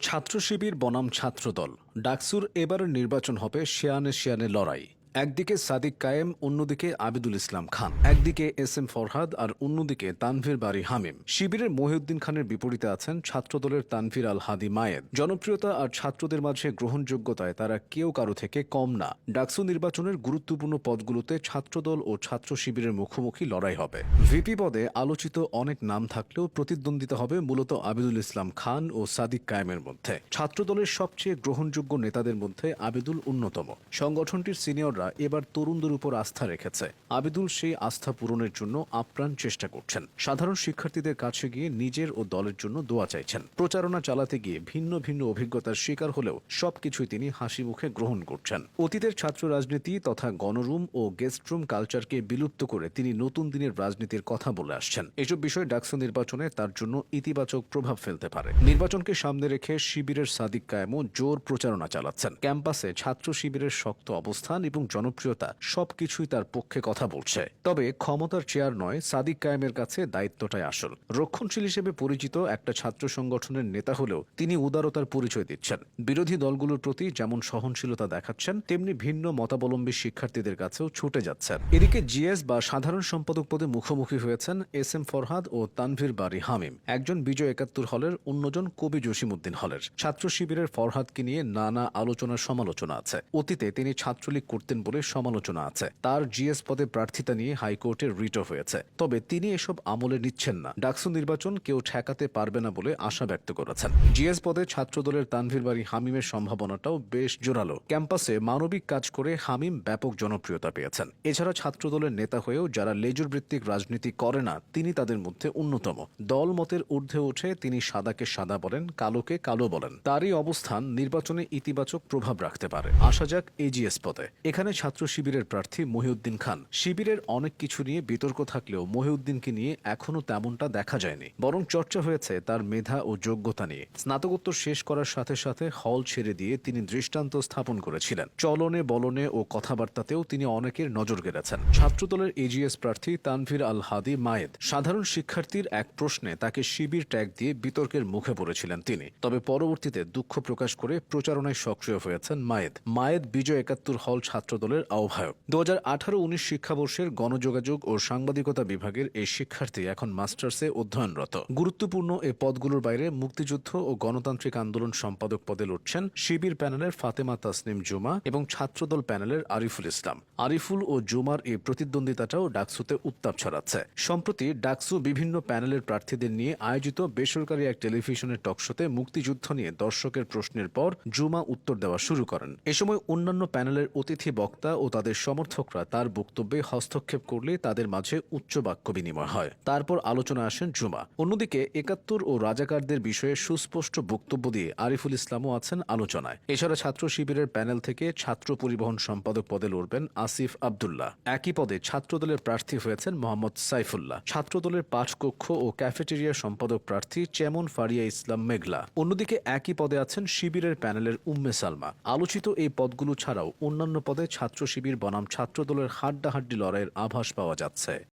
ছাত্র শিবির বনাম ছাত্রদল। ডাকসুর এবার নির্বাচন হবে শেয়ানে শেয়ানে লড়াই। একদিকে সাদিক কায়েম, অন্যদিকে আবিদুল ইসলাম খান। একদিকে এস এম ফরহাদ আর অন্যদিকে তানভীর বাড়ি হামিম। শিবিরের মহিউদ্দিন খানের বিপরীতে আছেন ছাত্রদলের তানভীর আল হাদি মায়েদ জনপ্রিয়তা আর ছাত্রদের মাঝে গ্রহণযোগ্যতায় তারা কেউ কারও থেকে কম না। ডাকসু নির্বাচনের গুরুত্বপূর্ণ পদগুলোতে ছাত্রদল ও ছাত্র শিবিরের মুখোমুখি লড়াই হবে। ভিপি পদে আলোচিত অনেক নাম থাকলেও প্রতিদ্বন্দ্বিতা হবে মূলত আবিদুল ইসলাম খান ও সাদিক কায়েমের মধ্যে। ছাত্রদলের সবচেয়ে গ্রহণযোগ্য নেতাদের মধ্যে আবিদুল অন্যতম। সংগঠনটির সিনিয়ররা এবার তরুণদের উপর আস্থা রেখেছে। আবিদুল সেই আস্থা পূরণের জন্য আপ্রাণ চেষ্টা করছেন। সাধারণ শিক্ষার্থীদের কাছে গিয়ে নিজের ও দলের জন্য দোয়া চাইছেন। প্রচারণা চালাতে গিয়ে ভিন্ন ভিন্ন অভিজ্ঞতার শিকার হলেও সবকিছুই তিনি হাসি মুখে গ্রহণ করছেন। অতীতের ছাত্র রাজনীতি তথা গণরুম ও গেস্টরুম কালচারকে বিলুপ্ত করে তিনি নতুন দিনের রাজনীতির কথা বলে আসছেন। এসব বিষয় ডাকসু নির্বাচনে তার জন্য ইতিবাচক প্রভাব ফেলতে পারে। নির্বাচনকে সামনে রেখে শিবিরের সাদিক কায়েমও জোর প্রচারণা চালাচ্ছেন। ক্যাম্পাসে ছাত্র শিবিরের শক্ত অবস্থান এবং জনপ্রিয়তা সবকিছুই তার পক্ষে কথা বলছে। তবে ক্ষমতার চেয়ার নয়, সাদিক কায়েমের কাছে দায়িত্বটাই আসল। রক্ষণশীল হিসেবে পরিচিত একটা ছাত্র সংগঠনের নেতা হলেও তিনি উদারতার পরিচয় দিচ্ছেন। বিরোধী দলগুলোর প্রতি যেমন সহনশীলতা দেখাচ্ছেন, তেমনি ভিন্ন মতাবলম্বী শিক্ষার্থীদের কাছেও ছুটে যাচ্ছেন। এদিকে জিএস বা সাধারণ সম্পাদক পদে মুখোমুখি হয়েছেন এস এম ফরহাদ ও তানভীর বাড়ি হামিম। একজন বিজয় একাত্তর হলের অন্যজন কবি জসিমুদ্দিন হলের। ছাত্র শিবিরের ফরহাদকে নিয়ে নানা আলোচনা সমালোচনা আছে। অতীতে তিনি ছাত্রলীগ করতেন বলে সমালোচনা আছে। তার জিএস পদে প্রার্থিতা নিয়ে হাইকোর্টে রিটও হয়েছে। তবে তিনি এসব আমলে নিচ্ছেন না। ডাকসু নির্বাচন কেউ ঠেকাতে পারবে না বলে আশা ব্যক্ত করেছেন। জিএস পদে ছাত্রদলের তানভীর বাড়ি হামিমের সম্ভাবনাটাও বেশ জোরালো। ক্যাম্পাসে মানবিক কাজ করে হামিম ব্যাপক জনপ্রিয়তা পেয়েছেন। এছাড়া ছাত্রদলের নেতা হয়েও যারা লেজুর ভিত্তিক রাজনীতি করে না, তিনি তাদের মধ্যে অন্যতম। দল মতের ঊর্ধ্বে উঠে তিনি সাদাকে সাদা বলেন, কালোকে কালো বলেন। তারই অবস্থান নির্বাচনে ইতিবাচক প্রভাব রাখতে পারে। আসা যাক এজিএস পদে। এখানে ছাত্র শিবিরের প্রার্থী মহিউদ্দিন খান। শিবিরের অনেক কিছু নিয়ে বিতর্ক থাকলেও মহিউদ্দিনকে নিয়ে এখনও তেমনটা দেখা যায়নি। বরং চর্চা হয়েছে তার মেধা ও যোগ্যতা নিয়ে। স্নাতকোত্তর শেষ করার সাথে সাথে হল ছেড়ে দিয়ে তিনি দৃষ্টান্ত স্থাপন করেছিলেন। চলনে বলনে ও কথাবার্তাতেও তিনি অনেকের নজর কেড়েছেন ছাত্রদলের এজিএস প্রার্থী তানভীর আল হাদি মায়েদ সাধারণ শিক্ষার্থীর এক প্রশ্নে তাকে শিবির ট্যাগ দিয়ে বিতর্কের মুখে পড়েছিলেন তিনি। তবে পরবর্তীতে দুঃখ প্রকাশ করে প্রচারণায় সক্রিয় হয়েছেন মায়েদ। মায়েদ বিজয় একাত্তর হল ছাত্রদলের আহ্বায়ক। দু হাজার আঠারো উনিশ শিক্ষাবর্ষের গণযোগাযোগ ও সাংবাদিকতা বিভাগের এই শিক্ষার্থী এখন মাস্টার্সে অধ্যয়নরত। গুরুত্বপূর্ণ এ পদগুলোর বাইরে মুক্তিযুদ্ধ ও গণতান্ত্রিক আন্দোলন সম্পাদক পদে লড়ছেন শিবির প্যানেলের ফাতেমা তাসনিম জুমা এবং ছাত্রদল প্যানেলের আরিফুল ইসলাম। আরিফুল ও জুমার এই প্রতিদ্বন্দ্বিতাটাও ডাকসুতে উত্তাপ ছড়াচ্ছে। সম্প্রতি ডাকসু বিভিন্ন প্যানেলের প্রার্থীদের নিয়ে আয়োজিত বেসরকারি এক টেলিভিশনের টকশোতে মুক্তিযুদ্ধ নিয়ে দর্শকের প্রশ্নের পর জুমা উত্তর দেওয়া শুরু করেন। এ সময় অন্যান্য প্যানেলের অতিথি বক্তা ও তাদের সমর্থকরা তার বক্তব্যে হস্তক্ষেপ করলে তাদের মাঝে উচ্চ বাক্য বিনিময় হয়। তারপর আলোচনা আসেন জুমা। অন্যদিকে একাত্তর ও রাজাকারদের বিষয়ে সুস্পষ্ট বক্তব্য দিয়ে আরিফুল ইসলামও আছেন আলোচনায়। এছাড়া ছাত্র শিবিরের প্যানেল থেকে ছাত্র পরিবহন সম্পাদক পদে লড়বেন আসিফ আবদুল্লাহ। একই পদে ছাত্রদলের প্রার্থী হয়েছেন মোহাম্মদ সাইফুল্লাহ। ছাত্রদলের পাঠকক্ষ ও ক্যাফেটেরিয়া সম্পাদক প্রার্থী চেমন ফারিয়া ইসলাম মেঘলা। অন্যদিকে একই পদে আছেন শিবিরের প্যানেলের উম্মে সালমা। আলোচিত এই পদগুলো ছাড়াও অন্যান্য পদে ছাত্র শিবির বনাম ছাত্রদলের হাড্ডাহাড্ডি লড়াইয়ের আভাস পাওয়া যাচ্ছে।